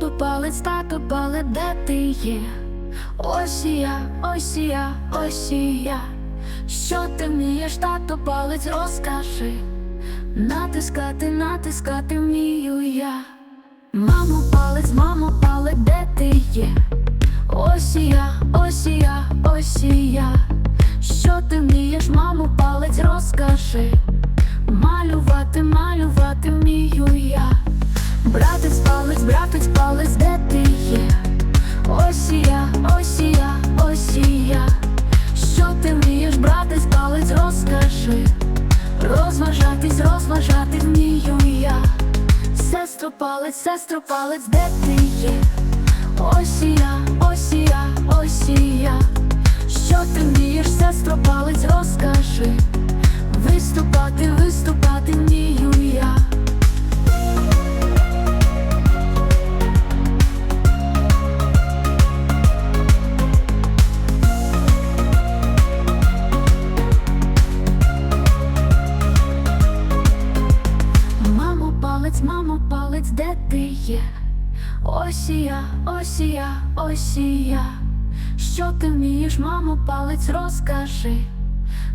Тато палець, тато палець, де ти є? Ось і я, ось я, ось я. Що ти вмієш, тато палець, розкажи. Натискати, натискати вмію я. Мамо, палець, мамо, палець, де ти є? Ось і я, ось я, ось я. Що ти вмієш, мамо, палець, розкажи. Палець, братець, палець, де ти є? Ось і я, ось і я, ось і я. Що ти вмієш, братець, палець, розкажи. Розважатись, розважати вмію я. Сестро палець, сестро палець, де ти є? Ось і я, ось і я, ось і я. Що ти вмієш, сестро палець, розкажи. Палець, мамо, палець, де ти є? Осія, я, ось я, ось я. Що ти вмієш, мамо, палець, розкажи.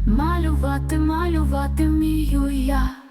Малювати, малювати вмію я.